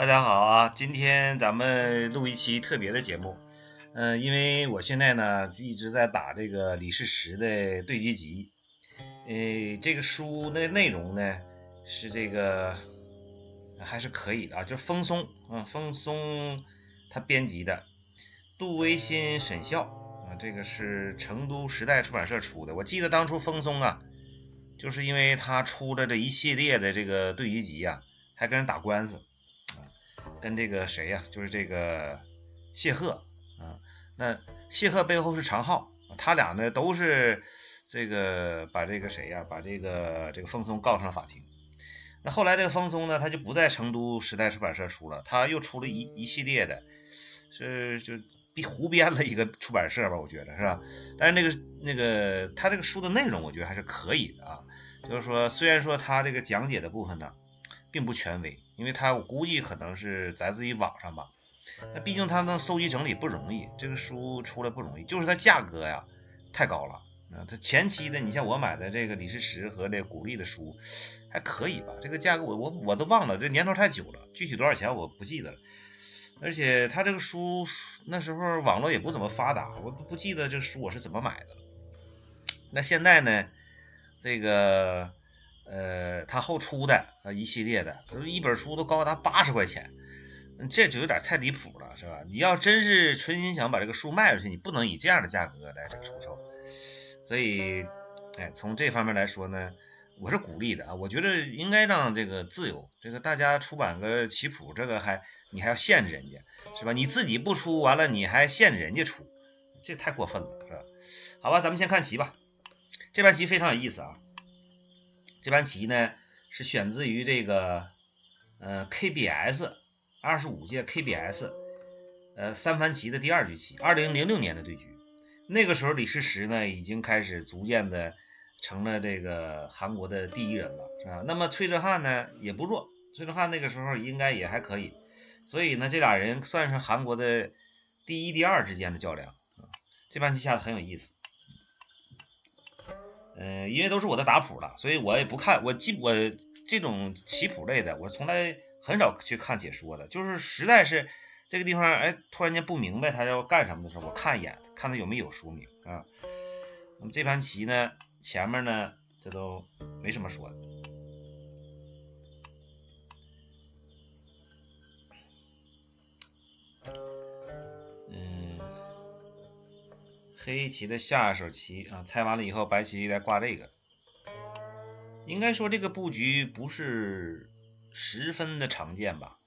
大家好啊！今天咱们录一期特别的节目，嗯，因为我现在呢一直在打这个李世石的对局集，呃，这个书的内容呢是这个还是可以的啊，就是风松啊，风松他编辑的，杜维新、沈笑啊，这个是成都时代出版社出的。我记得当初风松啊，就是因为他出了这一系列的这个对局集啊，还跟人打官司。跟这个谁呀？就是这个谢赫啊。那谢赫背后是常浩，他俩呢都是这个把这个谁呀，把这个这个风松告上了法庭。那后来这个风松呢，他就不在成都时代出版社出了，他又出了一一系列的，是就胡编了一个出版社吧，我觉得是吧？但是那个那个他这个书的内容，我觉得还是可以的啊。就是说，虽然说他这个讲解的部分呢，并不权威。因为他我估计可能是在自己网上吧，那毕竟他能搜集整理不容易，这个书出来不容易，就是它价格呀太高了啊。它前期的，你像我买的这个李世石和这古力的书还可以吧，这个价格我我我都忘了，这年头太久了，具体多少钱我不记得了。而且他这个书那时候网络也不怎么发达，我不记得这个书我是怎么买的了。那现在呢，这个。呃，他后出的啊一系列的，都一本书都高达八十块钱，这就有点太离谱了，是吧？你要真是存心想把这个书卖出去，你不能以这样的价格来这出售。所以，哎，从这方面来说呢，我是鼓励的啊，我觉得应该让这个自由，这个大家出版个棋谱，这个还你还要限制人家，是吧？你自己不出，完了你还限制人家出，这太过分了，是吧？好吧，咱们先看棋吧，这盘棋非常有意思啊。这盘棋呢是选自于这个呃 KBS 二十五届 KBS 呃三番棋的第二局棋，二零零六年的对局。那个时候李世石呢已经开始逐渐的成了这个韩国的第一人了，是吧？那么崔哲翰呢也不弱，崔哲翰那个时候应该也还可以，所以呢这俩人算是韩国的第一、第二之间的较量。这盘棋下的很有意思。嗯，因为都是我的打谱了，所以我也不看。我记我这种棋谱类的，我从来很少去看解说的。就是实在是这个地方，哎，突然间不明白他要干什么的时候，我看一眼，看他有没有说明啊。那么这盘棋呢，前面呢，这都没什么说的。黑棋的下一手棋啊，猜完了以后，白棋来挂这个。应该说这个布局不是十分的常见吧？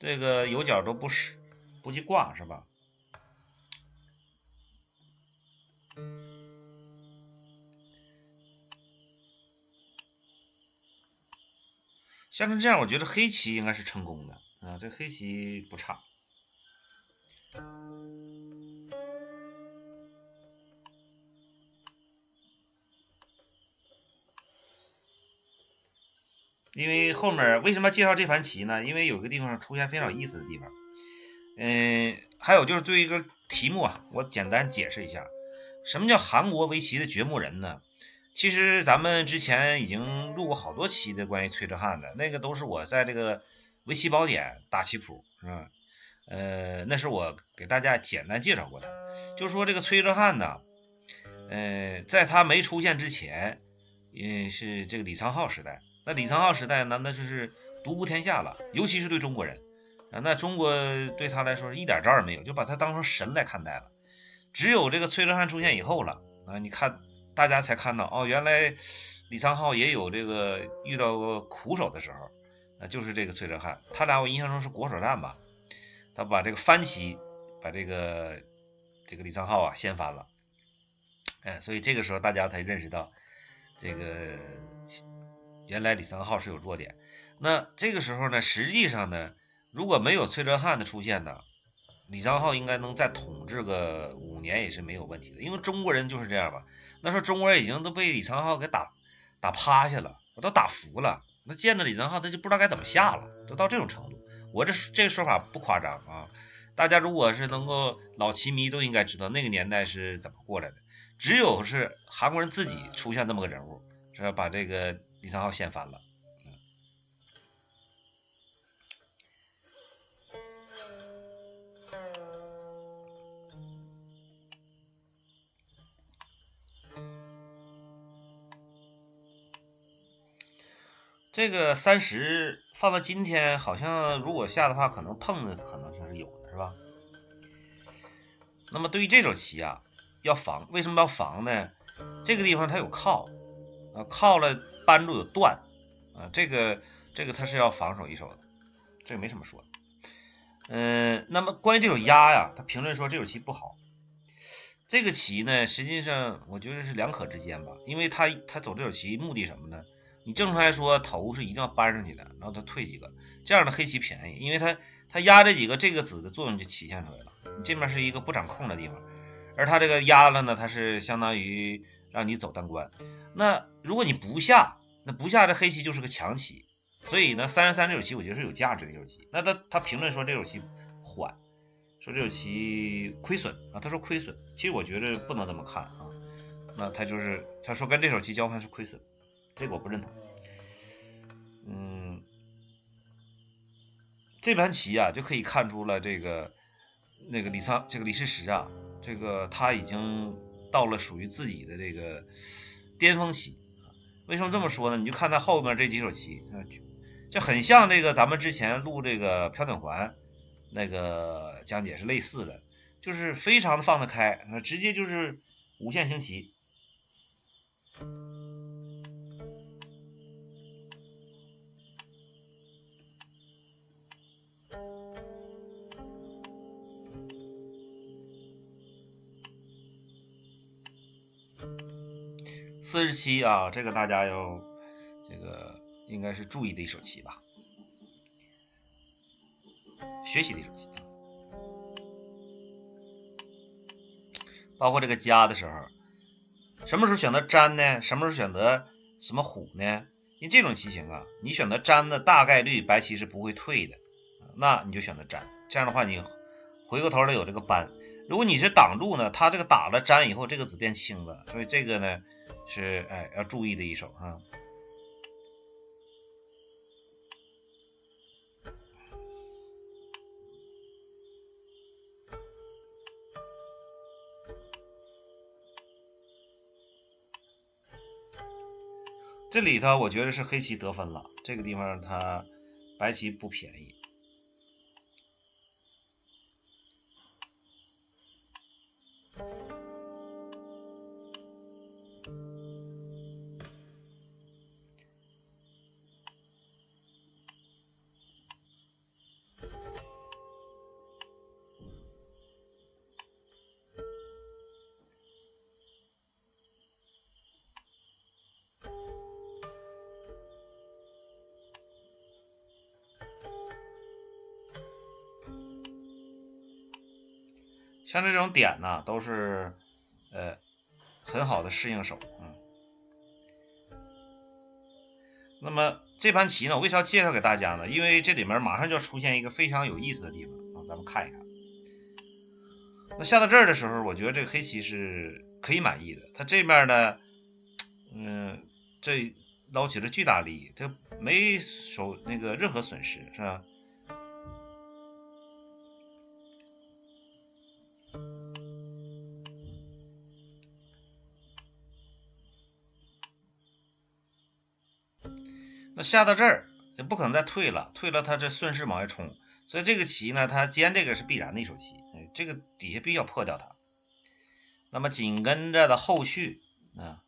这个有角都不使，不去挂是吧？像成这样，我觉得黑棋应该是成功的啊，这黑棋不差。因为后面为什么介绍这盘棋呢？因为有个地方出现非常有意思的地方，嗯，还有就是对一个题目啊，我简单解释一下，什么叫韩国围棋的掘墓人呢？其实咱们之前已经录过好多期的关于崔哲翰的，那个都是我在这个围棋宝典打棋谱，是吧？呃，那是我给大家简单介绍过的，就说这个崔哲翰呢，呃，在他没出现之前，嗯，是这个李昌镐时代。那李沧镐时代呢？那就是独步天下了，尤其是对中国人啊。那中国对他来说一点招也没有，就把他当成神来看待了。只有这个崔哲翰出现以后了啊，你看大家才看到哦，原来李沧镐也有这个遇到过苦手的时候啊，就是这个崔哲瀚。他俩我印象中是国手战吧？他把这个翻棋，把这个这个李沧镐啊掀翻了。哎，所以这个时候大家才认识到这个。原来李三浩是有弱点，那这个时候呢，实际上呢，如果没有崔哲翰的出现呢，李三浩应该能再统治个五年也是没有问题的，因为中国人就是这样吧。那时候中国人已经都被李昌镐给打打趴下了，我都打服了。那见到李昌镐，他就不知道该怎么下了，都到这种程度。我这这个说法不夸张啊，大家如果是能够老棋迷都应该知道那个年代是怎么过来的。只有是韩国人自己出现这么个人物，是吧？把这个。李昌浩掀翻了，嗯，这个三十放到今天，好像如果下的话，可能碰的可能性是有的，是吧？那么对于这种棋啊，要防，为什么要防呢？这个地方它有靠，啊，靠了。扳住有断，啊，这个这个它是要防守一手的，这个没什么说的。嗯，那么关于这手压呀，他评论说这手棋不好。这个棋呢，实际上我觉得是两可之间吧，因为他他走这手棋目的什么呢？你正常来说头是一定要搬上去的，然后他退几个，这样的黑棋便宜，因为他他压这几个，这个子的作用就体现出来了。你这面是一个不掌控的地方，而他这个压了呢，他是相当于让你走单关。那如果你不下，那不下这黑棋就是个强棋。所以呢，三十三这手棋我觉得是有价值的一手棋。那他他评论说这手棋缓，说这手棋亏损啊。他说亏损，其实我觉得不能这么看啊。那他就是他说跟这手棋交换是亏损，这个我不认同。嗯，这盘棋啊就可以看出了这个那个李沧这个李世石啊，这个他已经到了属于自己的这个巅峰期。为什么这么说呢？你就看他后面这几手棋啊。这很像这个咱们之前录这个飘顶环那个讲解是类似的，就是非常的放得开，那直接就是无限星棋。四十七啊，这个大家要这个。应该是注意的一手棋吧，学习的一手棋，包括这个加的时候，什么时候选择粘呢？什么时候选择什么虎呢？因为这种棋型啊，你选择粘的大概率白棋是不会退的，那你就选择粘。这样的话，你回过头来有这个扳。如果你是挡住呢，它这个打了粘以后，这个子变轻了，所以这个呢是哎要注意的一手啊。这里头我觉得是黑棋得分了，这个地方它白棋不便宜。像这种点呢，都是呃很好的适应手，嗯。那么这盘棋呢，我为啥介绍给大家呢？因为这里面马上就要出现一个非常有意思的地方啊，咱们看一看。那下到这儿的时候，我觉得这个黑棋是可以满意的。它这面呢，嗯，这捞起了巨大利益，它没受那个任何损失，是吧？那下到这儿也不可能再退了，退了它这顺势往外冲，所以这个棋呢，它尖这个是必然的一手棋，这个底下必须要破掉它。那么紧跟着的后续啊，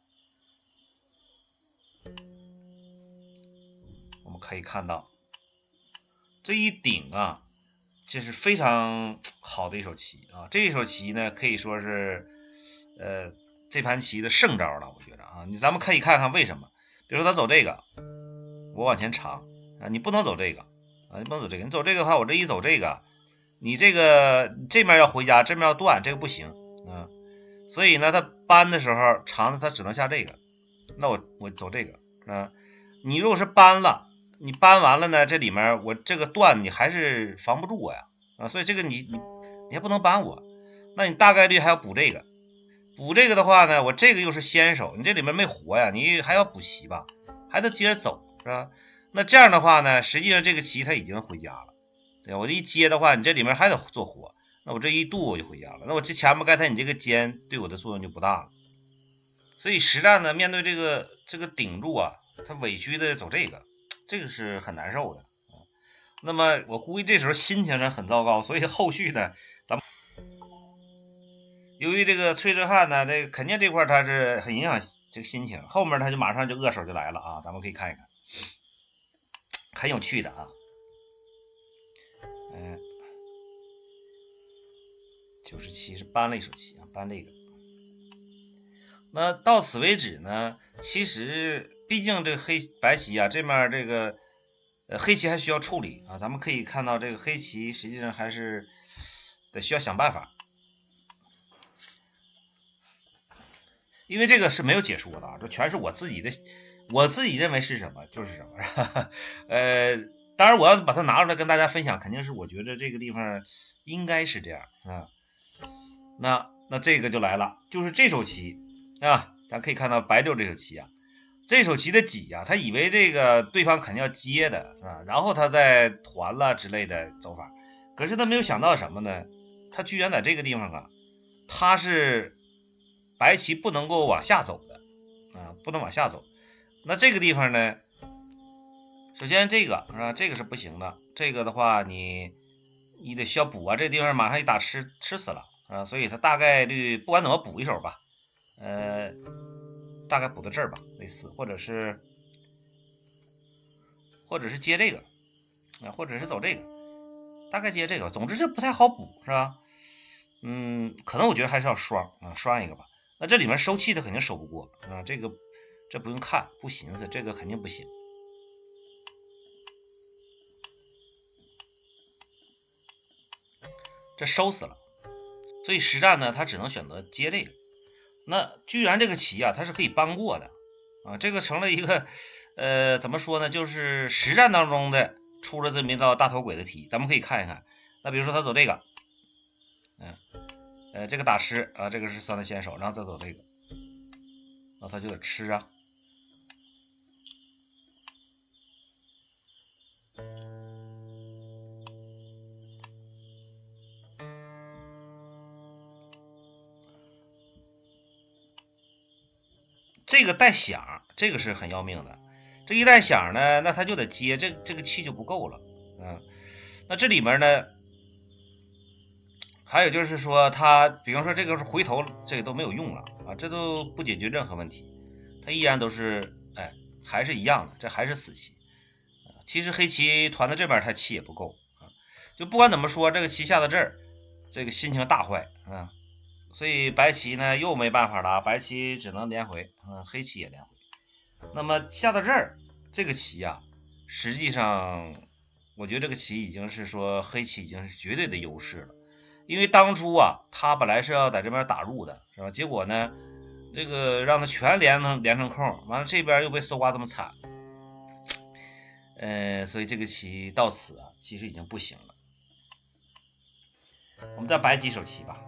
我们可以看到这一顶啊，这是非常好的一手棋啊，这一手棋呢可以说是呃这盘棋的胜招了，我觉得啊，你咱们可以看看为什么，比如说他走这个。我往前长啊，你不能走这个啊，你不能走这个。你走这个的话，我这一走这个，你这个这面要回家，这面要断，这个不行啊。所以呢，他搬的时候长的他只能下这个。那我我走这个啊。你如果是搬了，你搬完了呢，这里面我这个断你还是防不住我呀啊。所以这个你你你还不能搬我，那你大概率还要补这个。补这个的话呢，我这个又是先手，你这里面没活呀，你还要补棋吧，还得接着走。是吧？那这样的话呢，实际上这个棋他已经回家了，对？我这一接的话，你这里面还得做活，那我这一渡我就回家了。那我这前面刚才你这个尖对我的作用就不大了。所以实战呢，面对这个这个顶住啊，他委屈的走这个，这个是很难受的。那么我估计这时候心情上很糟糕，所以后续呢，咱们由于这个崔哲翰呢，这肯定这块他是很影响这个心情，后面他就马上就恶手就来了啊，咱们可以看一看，很有趣的啊，嗯，九十七是搬了一手棋啊，搬这个。那到此为止呢，其实毕竟这黑白棋啊，这面这个。呃，黑棋还需要处理啊，咱们可以看到这个黑棋实际上还是得需要想办法，因为这个是没有解说的啊，这全是我自己的，我自己认为是什么就是什么。呃，当然我要把它拿出来跟大家分享，肯定是我觉得这个地方应该是这样啊。那那这个就来了，就是这手棋啊，咱可以看到白六这手棋啊。这手棋的挤啊，他以为这个对方肯定要接的啊？然后他再团了之类的走法，可是他没有想到什么呢？他居然在这个地方啊，他是白棋不能够往下走的啊，不能往下走。那这个地方呢，首先这个是吧？这个是不行的，这个的话你你得需要补啊，这地方马上一打吃吃死了啊，所以他大概率不管怎么补一手吧，呃。大概补到这儿吧，类似，或者是，或者是接这个，啊，或者是走这个，大概接这个，总之是不太好补，是吧？嗯，可能我觉得还是要双啊，双一个吧。那这里面收气的肯定收不过啊，这个这不用看，不寻思，这个肯定不行，这收死了。所以实战呢，他只能选择接这个。那居然这个棋啊，它是可以搬过的啊，这个成了一个呃，怎么说呢？就是实战当中的出了这么一道大头鬼的题，咱们可以看一看。那比如说他走这个，嗯，呃，这个打吃啊，这个是算的先手，然后再走这个，那他就得吃啊。这个带响，这个是很要命的。这一带响呢，那他就得接，这这个气就不够了。嗯，那这里面呢，还有就是说，他比方说这个是回头，这个都没有用了啊，这都不解决任何问题，他依然都是哎，还是一样的，这还是死棋。其实黑棋团到这边，他气也不够啊。就不管怎么说，这个棋下到这儿，这个心情大坏啊。所以白棋呢又没办法了，白棋只能连回，嗯，黑棋也连回。那么下到这儿，这个棋啊，实际上我觉得这个棋已经是说黑棋已经是绝对的优势了，因为当初啊，他本来是要在这边打入的，是吧？结果呢，这个让他全连成连成空，完了这边又被搜刮这么惨，呃，所以这个棋到此啊，其实已经不行了。我们再摆几手棋吧。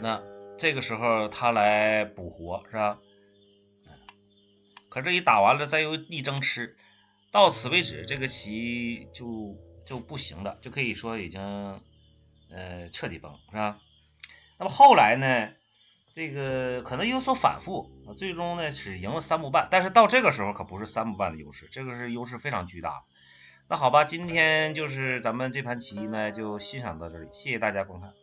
那这个时候他来补活是吧？可这一打完了，再又一争吃，到此为止，这个棋就就不行了，就可以说已经呃彻底崩是吧？那么后来呢，这个可能有所反复，最终呢只赢了三步半，但是到这个时候可不是三步半的优势，这个是优势非常巨大。那好吧，今天就是咱们这盘棋呢就欣赏到这里，谢谢大家观看。